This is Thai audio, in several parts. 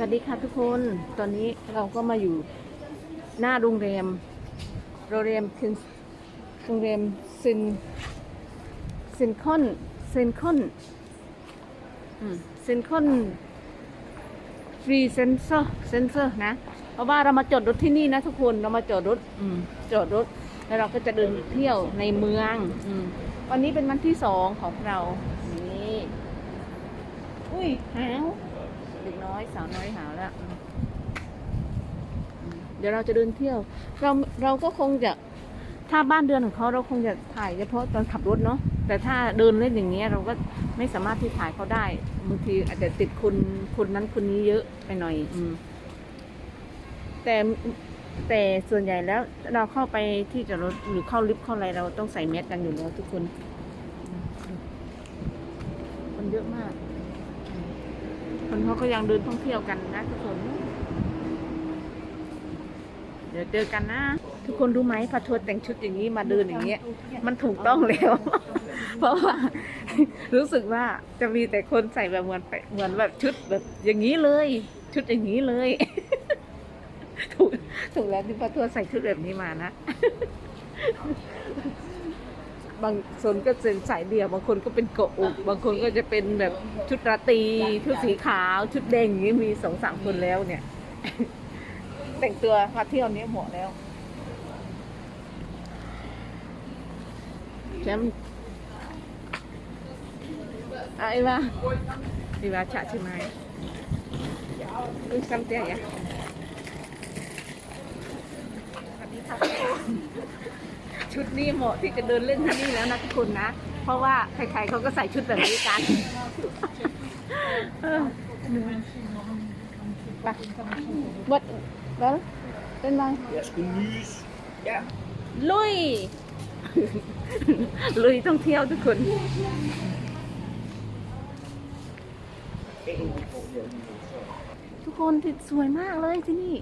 วัสดีค่ะทุกคน ตอนนี้เราก็มาอยู่หน้าโรงแรม โรงแรมคือโรงแรมซินซินคอนซินคอนซินคอนฟรีเซนเซอร์เซนเซอร์นะ เพราะว่าเรามาจอดรถที่นี่นะทุกคน เรามาจอดรถอจอดรถ แล้วเราก็จะเดินเที่ยวในเมืองอวันนี้เป็นวันที่สองของเรา นี่ อุ้ยหาว น้อยสาวน้อยหาวแล้วเดี๋ยวเราจะเดินเที่ยว เราเราก็คงจะถ้าบ้านเดือนของเขาเราคงจะถ่ายเฉพาะตอนขับรถเนาะแต่ถ้าเดินเล่นอย่างเงี้ยเราก็ไม่สามารถที่ถ่ายเขาได้บางทีอาจจะติดคนคนนั้นคนนี้เยอะไปหน่อย อืม แต่แต่ส่วนใหญ่แล้วเราเข้าไปที่จอดรถหรือเข้าลิฟต์เข้าอะไรเราต้องใส่แมสกันอยู่แล้วทุกคน คนเยอะมาก คนเขาก็ยังเดินท่องเที่ยวกันนะทุกคน เดี๋ยวเจอกันนะ ทุกคนรู้ไหมพาทัวร์แต่งชุดอย่างนี้มาเดินอย่างเงี้ย มันถูกต้องแล้ว เพราะว่ารู้สึกว่าจะมีแต่คนใส่แบบเหมือนไปเหมือนแบบชุดแบบอย่างนี้เลย ชุดอย่างนี้เลย ถูกถูกแล้วที่พาทัวร์ใส่ชุดแบบนี้มานะ บางส่วนก็เป็นสายเดี่ยวบางคนก็เป็นเกะอกบางคนก็จะเป็นแบบชุดราตรีชุดสีขาว ชุดแดงอย่างนี้มีสองสามคนแล้วเนี่ย แต่งตัวมาเที่ยวนี้เหมาะแล้วแชมป์อะไอ้ว่าไอ้ว่าฉะใช่ไหมอุ้ยซ้ำเตี้ยอะ ชุดนี้เหมาะที่จะเดินเล่นที่นี่แล้วนะทุกคนนะ เพราะว่าใครๆเขาก็ใส่ชุดแบบนี้กันเออไปวัดแล้วเป็นไร Ja, schoenmuus. Ja. ลุย ลุยต้องเที่ยวทุกคน ทุกคนที่สวยมากเลยที่นี่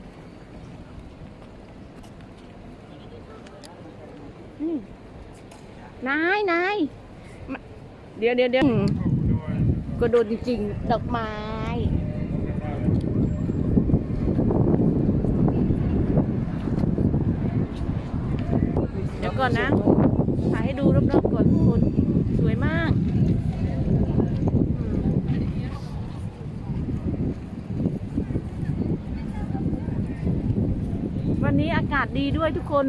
นายนายเดี๋ยวเดี๋ยวเดี๋ยวก็โดนจริงๆดอกไม้เดี๋ยวก่อนนะถ่ายให้ดูรอบๆก่อนทุกคนสวยมากวันนี้อากาศดีด้วยทุกคน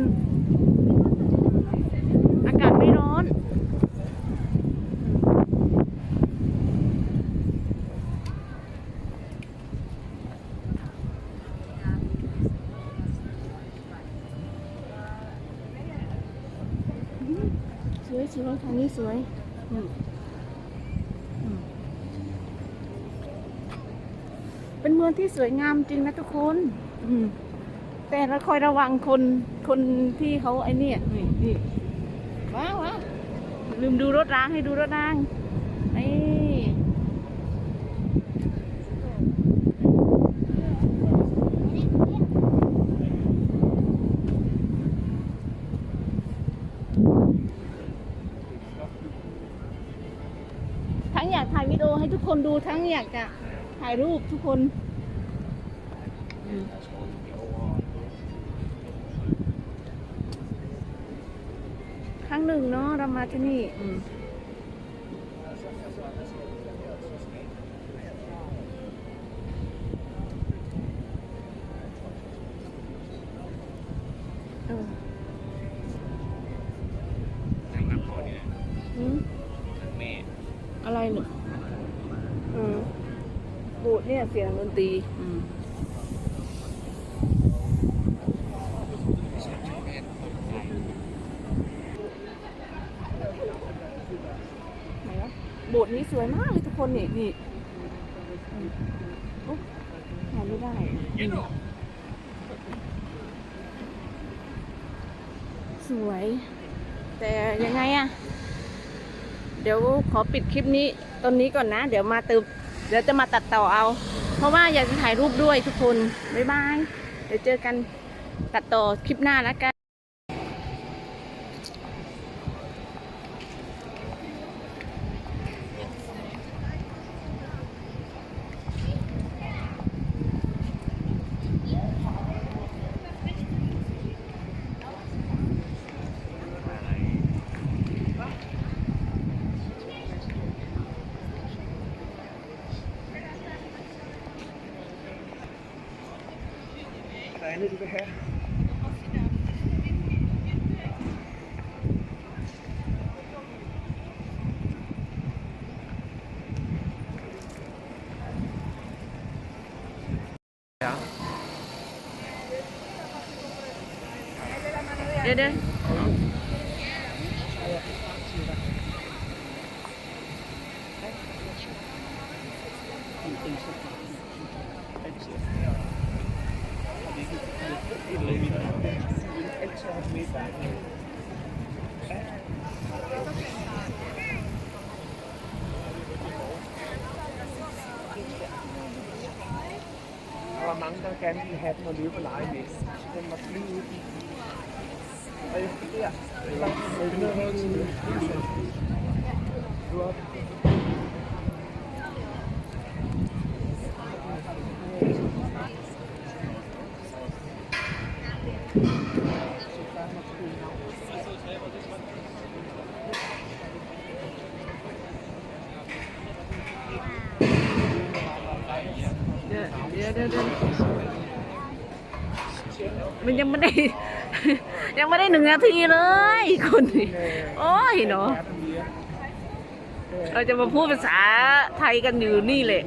อากาศไม่ร้อน ส วยทางนี้สวยเป็นเมืองที่สวยงามจริงนะทุกคนแต่เราคอยระวังคนคนที่เขาไอ้เนี่ยนี่นี่ว้าวลืมดูรถรางให้ดูรถรางนี่งอยากถ่ายวิดีโอให้ทุกคน ดูทั้งอยากจะถ่ายรูปทุกคนอืมครั้งหนึ่งเนาะเรามาที่นี่อืมเออนั่งนับพอนี่นะอืมแม่อะไรหนูเออบูด เพียเสียงดนตรีโบสถ์นี้สวยมากเลยทุกคนนี่นี่อืมอุ๊ยถ่ายไม่ได้สวย แต่ยังไงอะเดี๋ยวขอปิดคลิปนี้ตอนนี้ก่อนนะ เดี๋ยวมาเติม เดี๋ยวจะมาตัดต่อเอา เพราะว่าอยากจะถ่ายรูปด้วยทุกคน บ๊ายบาย เดี๋ยวเจอกันตัดต่อคลิปหน้าแล้วกัน andet, du vil have? Ja. Der gerne ville have den og løbe og lege med. Så den var blive ud. Og efter der, så er det noget, du op. Så der er måske มันยังไม่ได้ ยังไม่ได้หนึ่งนาทีเลยคนนี้โอ้ยเนาะ Er der mere? เราจะมาพูดภาษาไทยกันอยู่นี่แหละ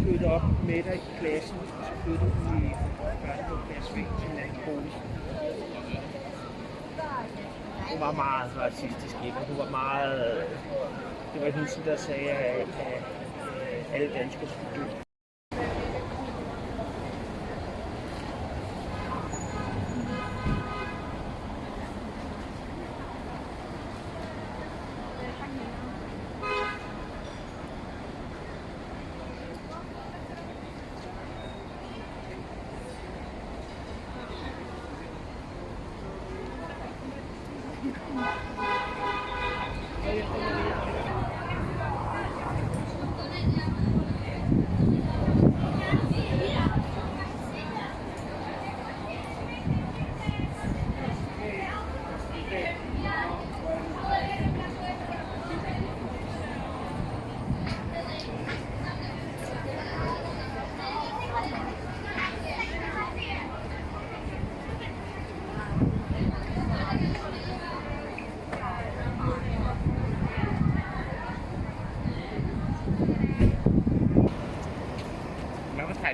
Flytte op med dig i klassen, så flytter du i børnehaveklasse til en anden bolig. Hun var meget racistisk, ikke? Hun var meget... Det var hende, der sagde, at, at alle danskere skulle dø.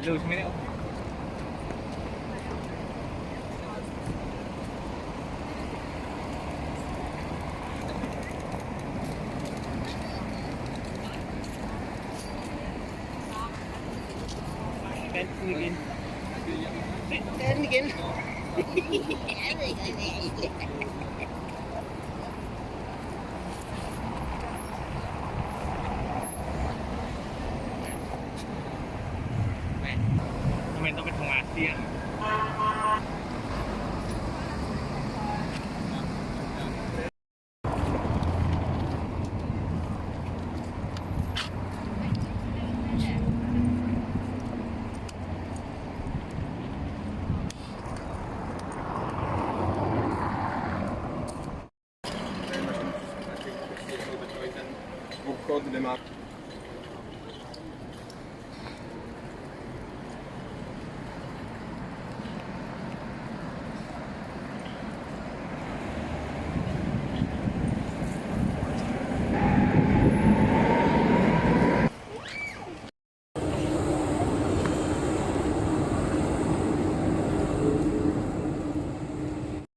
Nó có ถ่ายรูปใช่ไหมเนี่ย Vand den igen. Vand den igen. Vand. ทำไมต้องเป็นธงอาเซียนโคตรเดมาร์